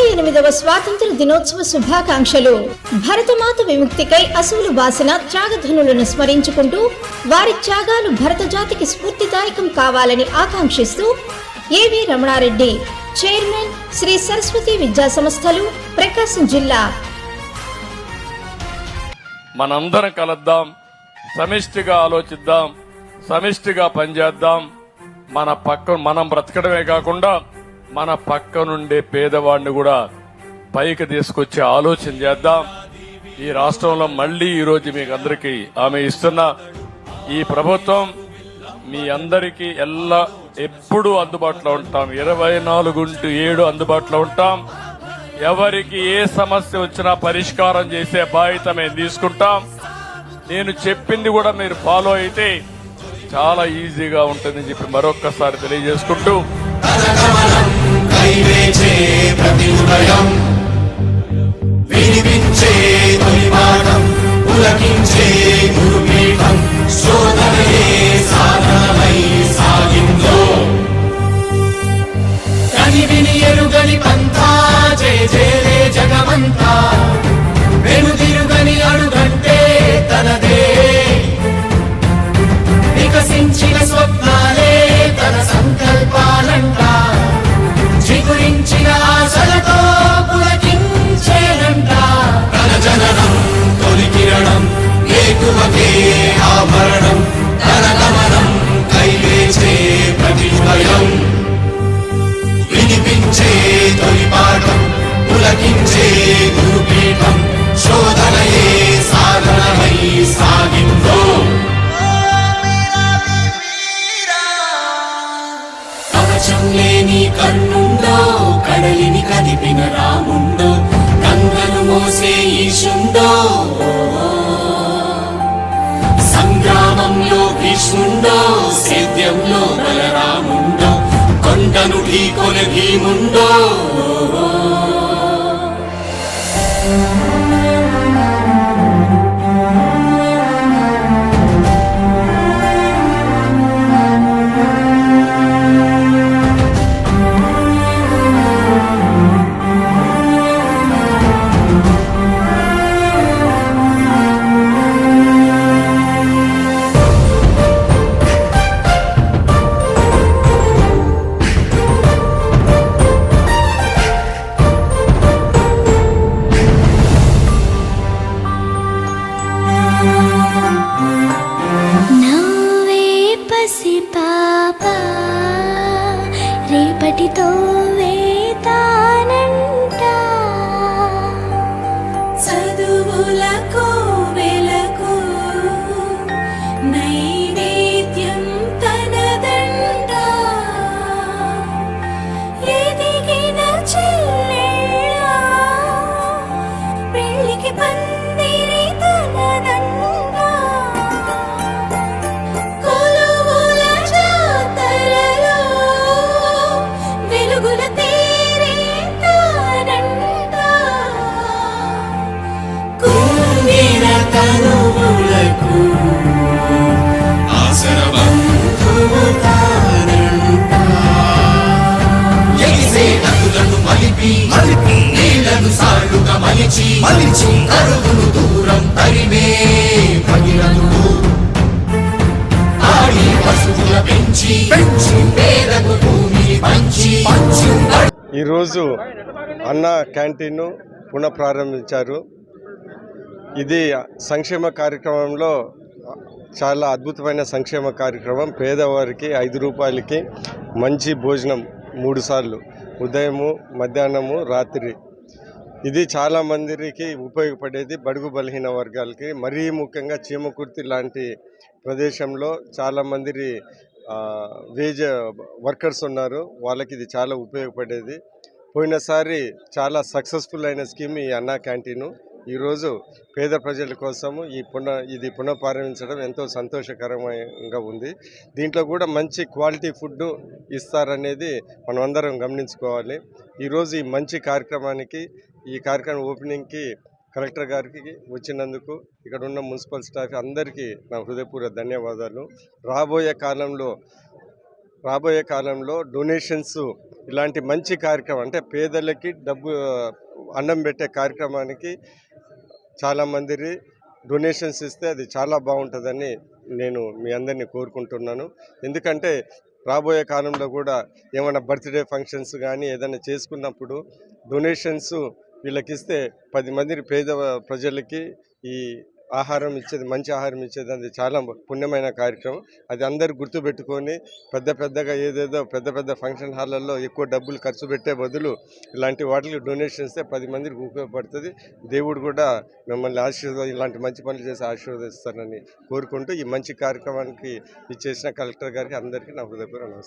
ఎనిమిదవ స్వాతంత్ర దినోత్సవ శుభాకాంక్షలు. భరతమాత విముక్తికై అసువులు బాసిన త్యాగధనులను స్మరించుకుంటూ వారి త్యాగాలు భరత జాతికి స్ఫూర్తిదాయకం కావాలని ఆకాంక్షిస్తూ ఏవి రమణారెడ్డి చైర్మన్ శ్రీ సరస్వతి విద్యా సంస్థలు ప్రకాశం జిల్లా. మనందరం కలుద్దాం సమిష్టిగా ఆలోచిద్దాం సమిష్టిగా పనిచేద్దాం. మన పక్క మనం బ్రతకడమే కాకుండా మన పక్క నుండే పేదవాడిని కూడా పైకి తీసుకొచ్చే ఆలోచన చేద్దాం. ఈ రాష్ట్రంలో మళ్ళీ ఈరోజు మీకు అందరికీ ఆమె ఇస్తున్న ఈ ప్రభుత్వం మీ అందరికీ ఎల్లా ఎప్పుడూ అందుబాటులో ఉంటాం. ఇరవై నాలుగు ఏడు అందుబాటులో ఉంటాం. ఎవరికి ఏ సమస్య వచ్చినా పరిష్కారం చేసే బాధ్యత మేము తీసుకుంటాం. నేను చెప్పింది కూడా మీరు ఫాలో అయితే చాలా ఈజీగా ఉంటుందని చెప్పి మరొక్కసారి తెలియజేసుకుంటూ కైవేచే ప్రతి ఉదయం. వినిపించే తొలి China. భీముండో మలిచి మలిచి కరువును దూరం తరిమే భగీరథుడు ఆడి పశువుల పెంచి పెంచి. పేదకు భూమిని పంచి. పంచి. ఈరోజు అన్న క్యాంటీన్ పునఃప్రారంభించారు. ఇది సంక్షేమ కార్యక్రమంలో చాలా అద్భుతమైన సంక్షేమ కార్యక్రమం. పేదవారికి ఐదు రూపాయలకి మంచి భోజనం మూడు సార్లు. ఉదయము మధ్యాహ్నము రాత్రి. ఇది చాలా మందికి ఉపయోగపడేది బడుగు బలహీన వర్గాలకి మరీ ముఖ్యంగా చీమకుర్తి లాంటి ప్రదేశంలో చాలా మంది వేజ్ వర్కర్స్ ఉన్నారు. వాళ్ళకి ఇది చాలా ఉపయోగపడేది. పోయినసారి చాలా సక్సెస్ఫుల్ అయిన స్కీమ్ ఈ అన్నా క్యాంటీను. ఈరోజు పేద ప్రజల కోసము ఈ పునః ఇది పునఃపారంభించడం ఎంతో సంతోషకరంగా ఉంది. దీంట్లో కూడా మంచి క్వాలిటీ ఫుడ్ ఇస్తారనేది మనం అందరం గమనించుకోవాలి. ఈరోజు ఈ మంచి కార్యక్రమానికి ఈ కార్యక్రమం ఓపెనింగ్కి కలెక్టర్ గారికి వచ్చినందుకు ఇక్కడ ఉన్న మున్సిపల్ స్టాఫ్ అందరికీ నా హృదయపూర్వక ధన్యవాదాలు. రాబోయే కాలంలో రాబోయే కాలంలో డొనేషన్స్ ఇలాంటి మంచి కార్యక్రమం అంటే పేదలకి డబ్బు అన్నం పెట్టే కార్యక్రమానికి చాలామంది డొనేషన్స్ ఇస్తే అది చాలా బాగుంటుందని నేను మీ అందరినీ కోరుకుంటున్నాను. ఎందుకంటే రాబోయే కాలంలో కూడా ఏమైనా బర్త్డే ఫంక్షన్స్ కానీ ఏదైనా చేసుకున్నప్పుడు డొనేషన్స్ వీళ్ళకి ఇస్తే పది మంది పేద ప్రజలకి ఈ ఆహారం ఇచ్చేది మంచి ఆహారం ఇచ్చేది. అది చాలా పుణ్యమైన కార్యక్రమం. అది అందరు గుర్తుపెట్టుకొని పెద్ద పెద్దగా ఏదేదో పెద్ద పెద్ద ఫంక్షన్ హాళ్ళల్లో ఎక్కువ డబ్బులు ఖర్చు పెట్టే బదులు ఇలాంటి వాటికి డొనేషన్ ఇస్తే పది మందికి ఉపయోగపడుతుంది. దేవుడు కూడా మిమ్మల్ని ఆశీర్వాదం ఇలాంటి మంచి పనులు చేసి ఆశీర్వదిస్తారని కోరుకుంటూ ఈ మంచి కార్యక్రమానికి ఇచ్చేసిన కలెక్టర్ గారికి అందరికీ నా హృదయపూర్వక నమస్కారం.